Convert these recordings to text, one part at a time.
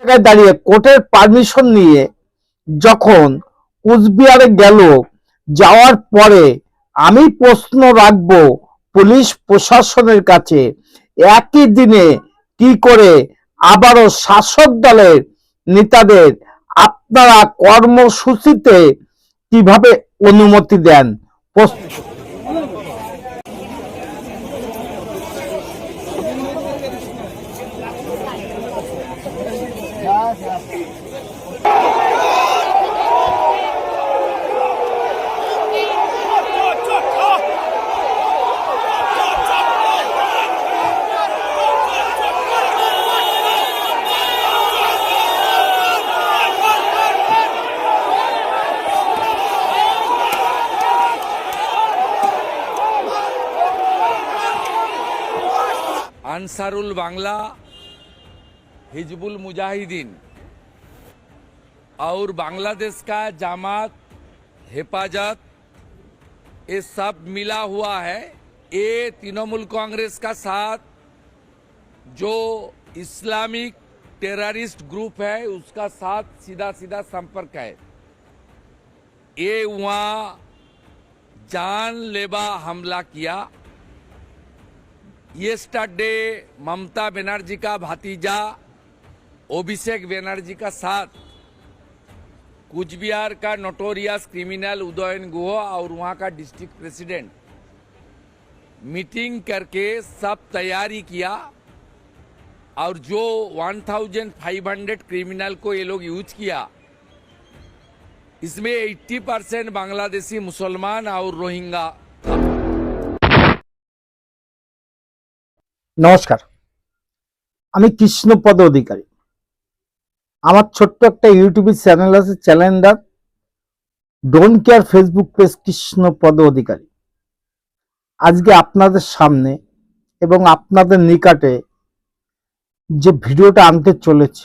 জায়গায় দাঁড়িয়ে কোর্টের পারমিশন নিয়ে যখন কুচবিহারে গেল, যাওয়ার পরে আমি প্রশ্ন রাখব পুলিশ প্রশাসনের কাছে, একই দিনে কি করে আবারও শাসক দলের নেতাদের আপনারা কর্মসূচিতে কীভাবে অনুমতি দেন? প্রশ্ন अंसारुल बांग्ला हिजबुल मुजाहिदीन और बांग्लादेश का जामात हिफाजत ये सब मिला हुआ है ये तृणमूल कांग्रेस का साथ जो इस्लामिक टेररिस्ट ग्रुप है उसका साथ सीधा सीधा संपर्क है ये वहाँ जानलेवा हमला किया येस्टरडे ममता बनर्जी का भतीजा अभिषेक बनर्जी का साथ कुचबिहार का नोटोरियस क्रिमिनल उदयन गुह और वहाँ का डिस्ट्रिक्ट प्रेसिडेंट मीटिंग करके सब तैयारी किया और जो 1500 क्रिमिनल को ये लोग यूज़ किया इसमें 80 परसेंट बांग्लादेशी मुसलमान और रोहिंगा নমস্কার। আমি কৃষ্ণপদ অধিকারী। আমার ছোট্ট একটা ইউটিউব চ্যানেল আছে চ্যানেলটা don't care Facebook page Krishnapada Adhikari. আজকে আপনাদের সামনে এবং আপনাদের নিকটে যে ভিডিওটা আনতে চলেছে,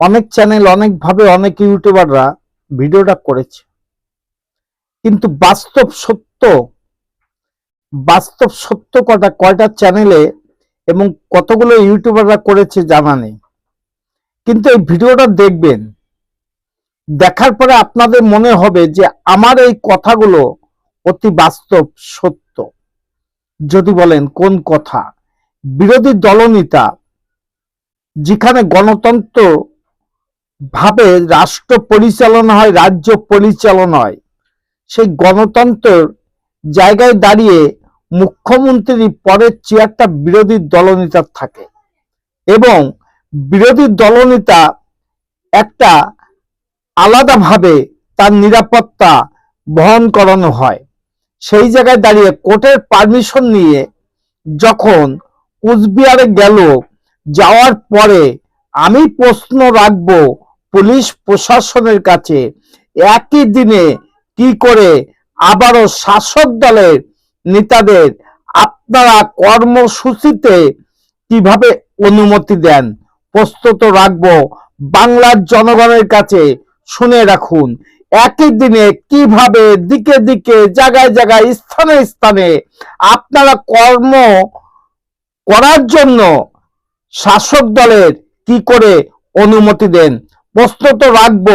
অনেক চ্যানেল অনেকভাবে অনেক ইউটিউবাররা ভিডিওটা করেছে। কিন্তু বাস্তব সত্য বাস্তব সত্য কটা, কয়টা চ্যানেলে এবং কতগুলো ইউটিউবাররা করেছে জানা নেই। কিন্তু এই ভিডিওটা দেখবেন, দেখার পরে আপনাদের মনে হবে যে আমার এই কথাগুলো অতি বাস্তব সত্য। যদি বলেন, কোন কথা? বিরোধী দলনেতা, যেখানে গণতন্ত্র ভাবে রাষ্ট্র পরিচালনা হয়, রাজ্য পরিচালনা হয়, সেই গণতন্ত্রের জায়গায় দাঁড়িয়ে মুখ্যমন্ত্রী পরের চেয়ারটা বিরোধী দলনেতার থাকে। এবং বিরোধী দলনেতা একটা আলাদাভাবে তার নিরাপত্তা বহন করানো হয়। সেই জায়গায় দাঁড়িয়ে কোর্টের পারমিশন নিয়ে যখন কুচবিহারে গেল, যাওয়ার পরে আমি প্রশ্ন রাখব পুলিশ প্রশাসনের কাছে, একই দিনে কি করে আবারও শাসক দলের নেতাদের আপনারা কর্মসূচিতে কীভাবে অনুমতি দেন? প্রস্তুত রাখব। বাংলার জনগণের কাছে শুনে রাখুন, একই দিনে কীভাবে দিকে দিকে, জায়গায় জায়গায়, স্থানে স্থানে আপনারা কর্ম করার জন্য শাসক দলের কি করে অনুমতি দেন? প্রস্তুত রাখব।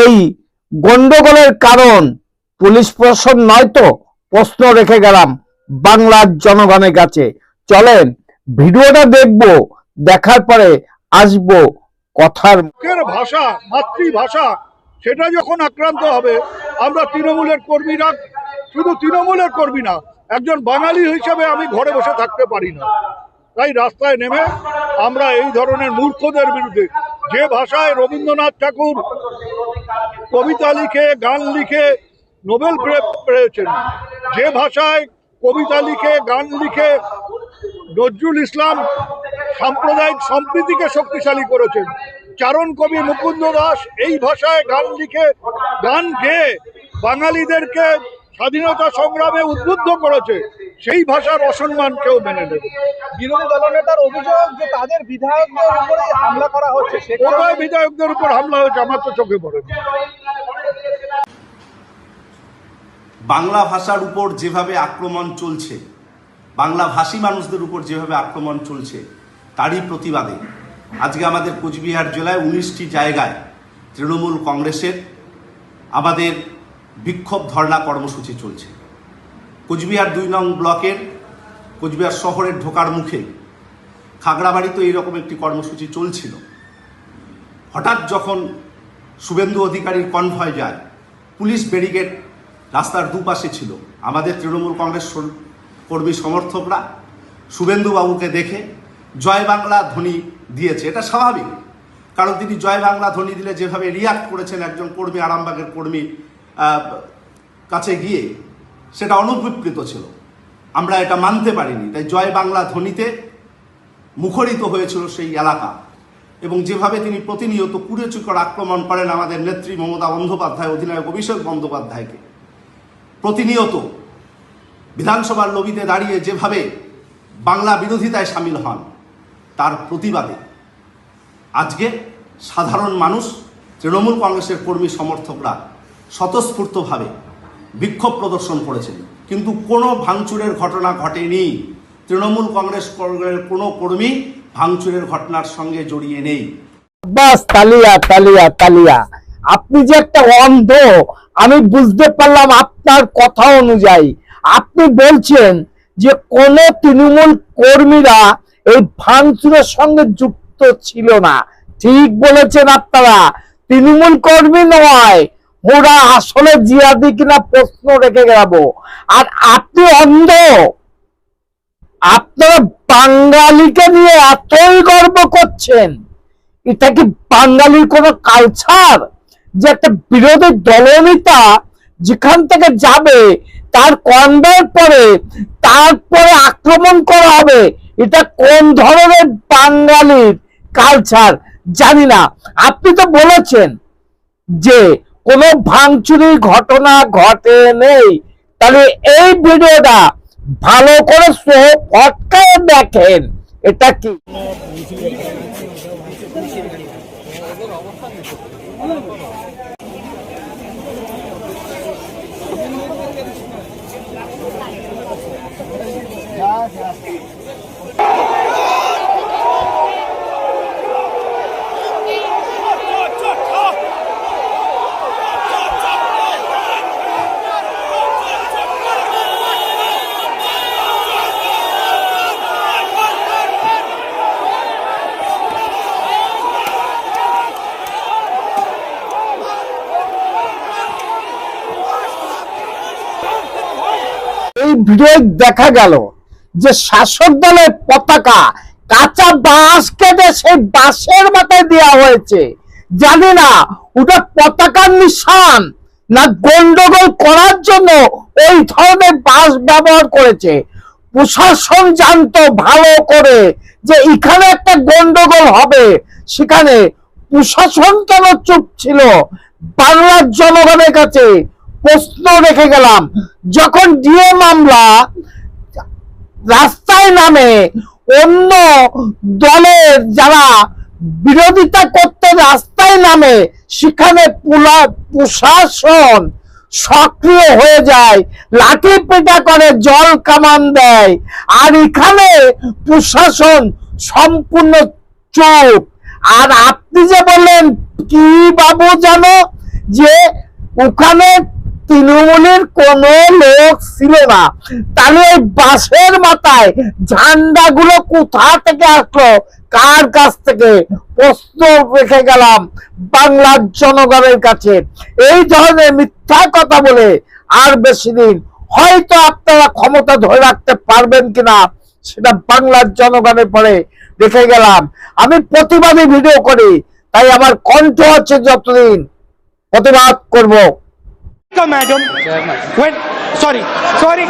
এই গন্ডগোলের কারণ পুলিশ প্রশাসন নয় তো? প্রশ্ন রেখে গেলাম বাংলার জনগণের কাছে। চলেন, ভিডিওটা দেখব, দেখার পরে আসব কথার ভাষা, মাতৃভাষা, সেটা যখন আক্রান্ত হবে, আমরা তৃণমূলের কর্মীরা শুধু তৃণমূলের কর্মী না, একজন বাঙালি হিসেবে আমি ঘরে বসে থাকতে পারি না। তাই রাস্তায় নেমে আমরা এই ধরনের মূর্খদের বিরুদ্ধে, যে ভাষায় রবীন্দ্রনাথ ঠাকুর কবিতা লিখে, গান লিখে নোবেল পেয়েছেন যে ভাষায় কবিতা লিখে গান লিখে নজরুল ইসলাম সাম্প্রদায়িক সম্প্রীতিকে শক্তিশালী করেছেন। চারণ কবি মুকুন্দ দাস এই ভাষায় গান লিখে গান গেয়ে বাঙালিদেরকে স্বাধীনতা সংগ্রামে উদ্বুদ্ধ করেছে। সেই ভাষার অসম্মান কেউ মেনে নেবে বিরোধী দলনেতার অভিযোগ যে তাদের বিধায়কদের উপরে হামলা করা হচ্ছে কোথায় বিধায়কদের উপর হামলা হয়েছে আমার তো চোখে পড়েনি। বাংলা ভাষার উপর যেভাবে আক্রমণ চলছে, বাংলা ভাষী মানুষদের উপর যেভাবে আক্রমণ চলছে, তারই প্রতিবাদে আজকে আমাদের কোচবিহার জেলায় উনিশটি জায়গায় তৃণমূল কংগ্রেসের আমাদের বিক্ষোভ ধর্ণা কর্মসূচি চলছে। কোচবিহার দুই নং ব্লকের, কোচবিহার শহরের ঢোকার মুখে খাগড়াবাড়িতে এইরকম একটি কর্মসূচি চলছিল। হঠাৎ যখন শুভেন্দু অধিকারীর কনভয় যায়, পুলিশ ব্যারিকেড রাস্তার দুপাশে ছিল। আমাদের তৃণমূল কংগ্রেস কর্মী সমর্থকরা শুভেন্দু বাবুকে দেখে জয় বাংলা ধ্বনি দিয়েছে। এটা স্বাভাবিক। কারণ তিনি জয় বাংলা ধ্বনি দিলে যেভাবে রিয়াক্ট করেছেন একজন কর্মী, আরামবাগের কর্মী কাছে গিয়ে সেটা অনুপ্রীত ছিল। আমরা এটা মানতে পারিনি। তাই জয় বাংলা ধ্বনিতে মুখরিত হয়েছিল সেই এলাকা। এবং যেভাবে তিনি প্রতিনিয়ত কুড়েচুকর আক্রমণ করেন আমাদের নেত্রী মমতা বন্দ্যোপাধ্যায়, অধিনায়ক অভিষেক বন্দ্যোপাধ্যায়কে। প্রতিনিয়ত বিধানসভার লবিতে দাঁড়িয়ে যেভাবে বাংলা বিরোধিতায় সামিল হন, তার প্রতিবাদে আজকে সাধারণ মানুষ, তৃণমূল কংগ্রেসের কর্মী সমর্থকরা স্বতঃস্ফূর্তভাবে বিক্ষোভ প্রদর্শন করেছেন। কিন্তু কোনো ভাঙচুরের ঘটনা ঘটেনি। তৃণমূল কংগ্রেস কোনো কর্মী ভাঙচুরের ঘটনার সঙ্গে জড়িয়ে নেই। বাস, তালিয়া তালিয়া তালিয়া। আপনি যে একটা অন্ধ, আমি বুঝতে পারলাম আপনার কথা অনুযায়ী আপনি বলছেন যে কোন তৃণমূল কর্মীরা এই ভাঙচুরের সঙ্গে যুক্ত ছিল না। ঠিক বলেছেন আপনারা। তৃণমূল কর্মী নয়, ওরা আসলে জিয়াদি কিনা প্রশ্ন রেখে গেল। আর আপনি অন্ধ। আপনারা বাঙালিকে নিয়ে এতই গর্ব করছেন। এটা কি বাঙালির কোন কালচার যে একটা বিরোধী দলনেতা যেখান থেকে যাবে, তার কনভয়ের পরে, তারপরে আক্রমণ করা হবে। এটা কোন ধরনের বাঙালির কালচার জানি না। আপনি তো বলেছেন যে কোনো ভাঙচুরির ঘটনা ঘটে নেই। তাহলে এই ভিডিওটা ভালো করে সহ ফটকায় দেখেন। এটা কি? ভিডিও দেখা গেল যে শাসক দলের পতাকা কাঁচা বাঁশ কেটে সেই বাঁশের মাথায় দেওয়া হয়েছে। জানি না ওটা পতাকার নিশান না গন্ডগোল করার জন্য ওই ধরনের বাঁশ ব্যবহার করেছে। প্রশাসন জানতো ভালো করে যে এখানে একটা গন্ডগোল হবে। সেখানে প্রশাসন কেন চুপ ছিল, বাংলার জনগণের কাছে প্রশ্ন রেখে গেলাম। যখন ডিএ মামলা রাস্তায় নামে, অন্য দলের যারা বিরোধিতা করতে রাস্তায় নামে, সেখানে প্রশাসন সক্রিয় হয়ে যায়, লাঠি পেটা করে, জল কামান দেয়, আর এখানে প্রশাসন সম্পূর্ণ চুপ। আর আপনি যে বললেন, কি বাবু জানো যে ওখানে তৃণমূলের কোন লোক ছিল না। তাহলে ওই বাসের মাথায় ঝান্ডা গুলো কোথা থেকে আসলো? কার কাছ থেকে? প্রশ্ন রেখে গেলাম বাংলার জনগণের কাছে। এই ধরনের মিথ্যা কথা বলে আর বেশি দিন হয়তো আপনারা ক্ষমতা ধরে রাখতে পারবেন কিনা সেটা বাংলার জনগণের পরে রেখে গেলাম। আমি প্রতিবাদী ভিডিও করি, তাই আমার কণ্ঠ হচ্ছে যতদিন প্রতিবাদ করব। Come, madam. When? Sorry. Sorry.